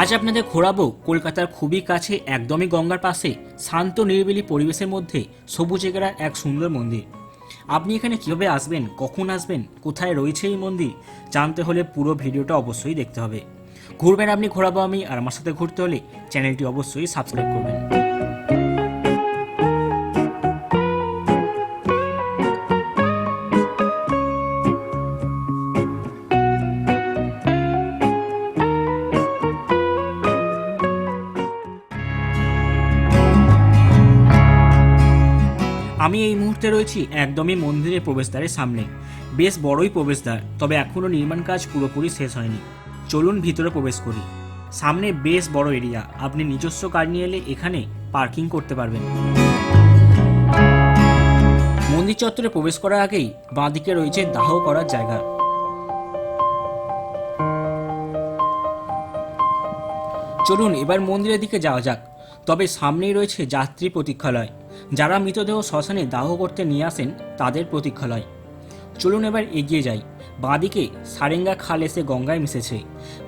আজ আপনাদের ঘোরাবো কলকাতার খুবই কাছে একদমই গঙ্গার পাশে শান্ত নিরিবিলি পরিবেশের মধ্যে সবুজে ঘেরা এক সুন্দর মন্দির। আপনি এখানে কীভাবে আসবেন, কখন আসবেন, কোথায় রয়েছে এই মন্দির, জানতে হলে পুরো ভিডিওটা অবশ্যই দেখতে হবে। ঘুরবেন আপনি, ঘোরাবো আমি, আর আমার সাথে ঘুরতে হলে চ্যানেলটি অবশ্যই সাবস্ক্রাইব করবেন। আমি এই মুহূর্তে রয়েছি একদমই মন্দিরের প্রবেশদ্বারের সামনে। বেশ বড়ই প্রবেশদ্বার, তবে এখনও নির্মাণ কাজ পুরোপুরি শেষ হয়নি। চলুন ভিতরে প্রবেশ করি। সামনে বেশ বড় এরিয়া, আপনি নিজস্ব কার নিয়ে এলে এখানে পার্কিং করতে পারবেন। মন্দির চত্বরে প্রবেশ করার আগেই বাঁদিকে রয়েছে দাহ করার জায়গা। চলুন এবার মন্দিরের দিকে যাওয়া যাক, তবে সামনেই রয়েছে যাত্রী প্রতীক্ষালয়। যারা মৃতদেহ শ্মশানে দাহ করতে নিয়ে আসেন, তাদের প্রতীক্ষালয়। চলুন এবার এগিয়ে যাই। বাঁদিকে সারেঙ্গা খাল এসে গঙ্গায় মিশেছে।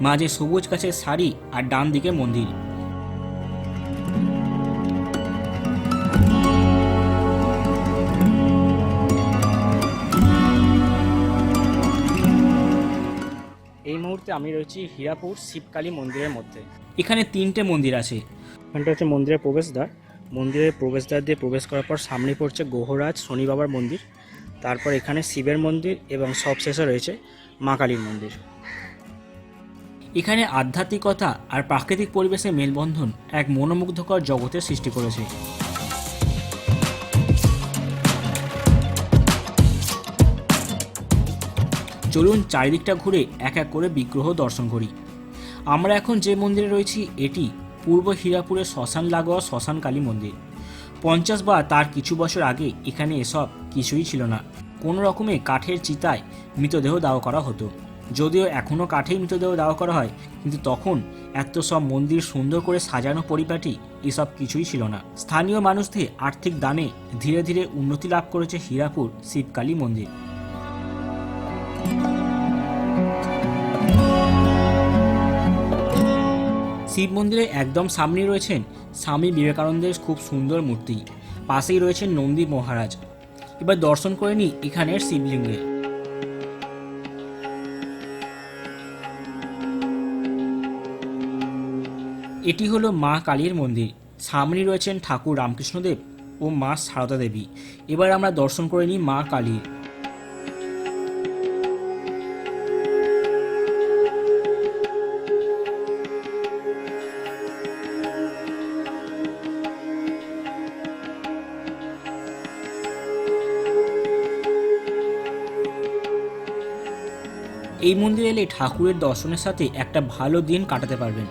মাঝে সবুজ গাছের সারি আর ডান দিকে মন্দির। এই মুহূর্তে আমি রয়েছি হীরাপুর শিবকালী মন্দিরের মধ্যে। এখানে তিনটে মন্দির আছে। হচ্ছে মন্দিরের প্রবেশদ্বার। মন্দিরের প্রবেশদ্বার দিয়ে প্রবেশ করার পর সামনে পড়ছে গোহরাজ শনি বাবার মন্দির। তারপর এখানে শিবের মন্দির এবং সবশেষে রয়েছে মা কালীর মন্দির। এখানে আধ্যাত্মিকতা আর প্রাকৃতিক পরিবেশের মেলবন্ধন এক মনোমুগ্ধকর জগতের সৃষ্টি করেছে। চলুন চারিদিকটা ঘুরে এক এক করে বিগ্রহ দর্শন করি। আমরা এখন যে মন্দিরে রয়েছি, এটি পূর্ব হীরাপুরের শ্মশান লাগোয়া শ্মশান কালী মন্দির। পঞ্চাশ বা তার কিছু বছর আগে এখানে এসব কিছুই ছিল না। কোনো রকমে কাঠের চিতায় মৃতদেহ দাহ করা হতো। যদিও এখনও কাঠেই মৃতদেহ দাহ করা হয়, কিন্তু তখন এত সব মন্দির সুন্দর করে সাজানো পরিপাটি এসব কিছুই ছিল না। স্থানীয় মানুষদের আর্থিক দানে ধীরে ধীরে উন্নতি লাভ করেছে হীরাপুর শিবকালী মন্দির। শিব মন্দিরের একদম সামনে রয়েছেন স্বামী বিবেকানন্দের খুব সুন্দর মূর্তি। পাশেই রয়েছেন নন্দী মহারাজ। এবার দর্শন করে নিই এখানের শিবলিঙ্গে। এটি হলো মা কালীর মন্দির। সামনে রয়েছেন ঠাকুর রামকৃষ্ণদেব ও মা সারদা দেবী। এবার আমরা দর্শন করে নিই মা কালীর। এই মন্দিরে এলে ঠাকুরের দর্শনের সাথে একটা ভালো দিন কাটাতে পারবেন।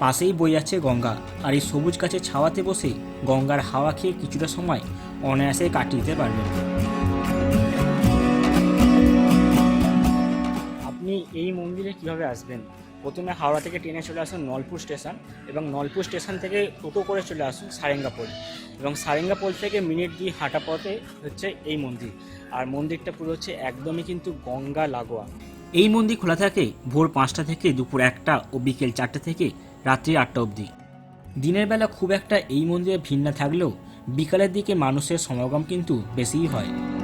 পাশেই বই যাচ্ছে গঙ্গা, আর এই সবুজ গাছের ছাওয়াতে বসে গঙ্গার হাওয়া খেয়ে কিছুটা সময় অনায়াসে কাটিয়ে দিতে পারবেন। আপনি এই মন্দিরে কীভাবে আসবেন? প্রথমে হাওড়া থেকে ট্রেনে চলে আসুন নলপুর স্টেশন এবং নলপুর স্টেশন থেকে টোটো করে চলে আসুন সারেঙ্গাপোল এবং সারেঙ্গাপোল থেকে মিনিট দিয়ে হাঁটা পথে হচ্ছে এই মন্দির। আর মন্দিরটা পুরো হচ্ছে একদমই কিন্তু গঙ্গা লাগোয়া। এই মন্দির খোলা থাকে ভোর পাঁচটা থেকে দুপুর একটা ও বিকেল চারটে থেকে রাত্রি আটটা অবধি। দিনের বেলা খুব একটা এই মন্দিরে ভিড় না থাকলেও বিকালের দিকে মানুষের সমাগম কিন্তু বেশিই হয়।